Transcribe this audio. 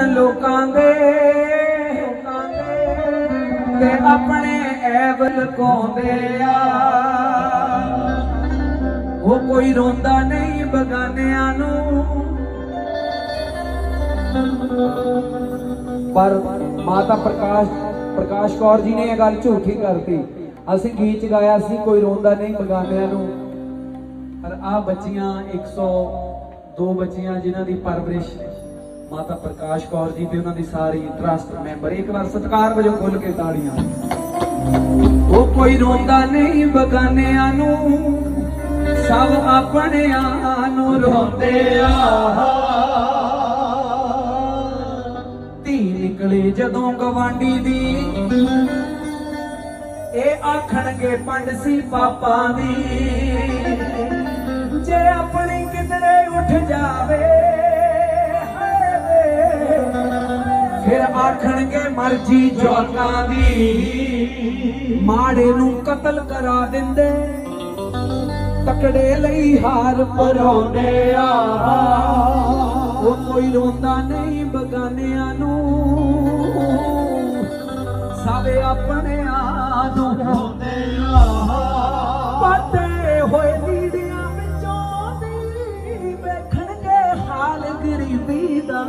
ਲੋਕਾਂ ਦੇ, ਤੇ ਆਪਣੇ ਐਬ ਲੁਕਾਉਂਦੇ ਆ। ਉਹ ਕੋਈ ਰੋਂਦਾ ਨਹੀਂ ਬਗਾਨਿਆਂ ਨੂੰ। ਪਰ ਮਾਤਾ ਪ੍ਰਕਾਸ਼ ਪ੍ਰਕਾਸ਼ ਕੌਰ ਜੀ ਨੇ ਇਹ ਗੱਲ ਝੂਠੀ ਕਰਤੀ। ਅਸੀਂ ਗੀਤ ਗਾਇਆ ਸੀ, ਕੋਈ ਰੋਂਦਾ ਨਹੀਂ ਬਗਾਨਿਆਂ ਨੂੰ। ਪਰ ਆ ਬੱਚੀਆਂ 102 ਬੱਚੀਆਂ ਜਿਨ੍ਹਾਂ ਦੀ ਪਰਵਰਿਸ਼ ਮਾਤਾ ਪ੍ਰਕਾਸ਼ ਕੌਰ ਜੀ ਤੇ ਉਹਨਾਂ ਦੀ ਸਾਰੀ ਟਰਸਟ ਮੈਂਬਰ ਇੱਕ ਵਾਰ ਸਤਿਕਾਰ ਵਜੋਂ ਖੁੱਲ ਕੇ ਤਾੜੀਆਂ। ਉਹ ਕੋਈ ਰੋਂਦਾ ਨਹੀਂ ਬਗਾਨਿਆਂ ਨੂੰ, ਸਭ ਆਪਣਿਆਂ ਨੂੰ ਰੋਂਦੇ ਆ। ਧੀ ਨਿਕਲੇ ਜਦੋਂ ਗਵਾਂਡੀ ਦੀ, ਇਹ ਆਖਣਗੇ ਪੰਡ ਸੀ ਪਾਪਾ ਦੀ। ਜੇ ਆਪਣੀ ਕਿਧਰੇ ਉੱਠ ਜਾਵੇ ਫਿਰ ਆਖਣਗੇ, ਮਰਜ਼ੀ ਜੋਤਾਂ ਦੀ। ਮਾੜੇ ਨੂੰ ਕਤਲ ਕਰਾ ਦਿੰਦੇ, ਤਕੜੇ ਲਈ ਹਾਰ ਪਰਾਉਂਦੇ ਆ। ਉਹ ਕੋਈ ਰੋਂਦਾ ਨਹੀਂ ਬਗਾਨਿਆਂ ਨੂੰ। ਸਾਰੇ ਆਪਣੇ ਆ। ਨੂੰ ਵੇਖਣਗੇ ਹਾਲ ਗਰੀਬੀ ਦਾ।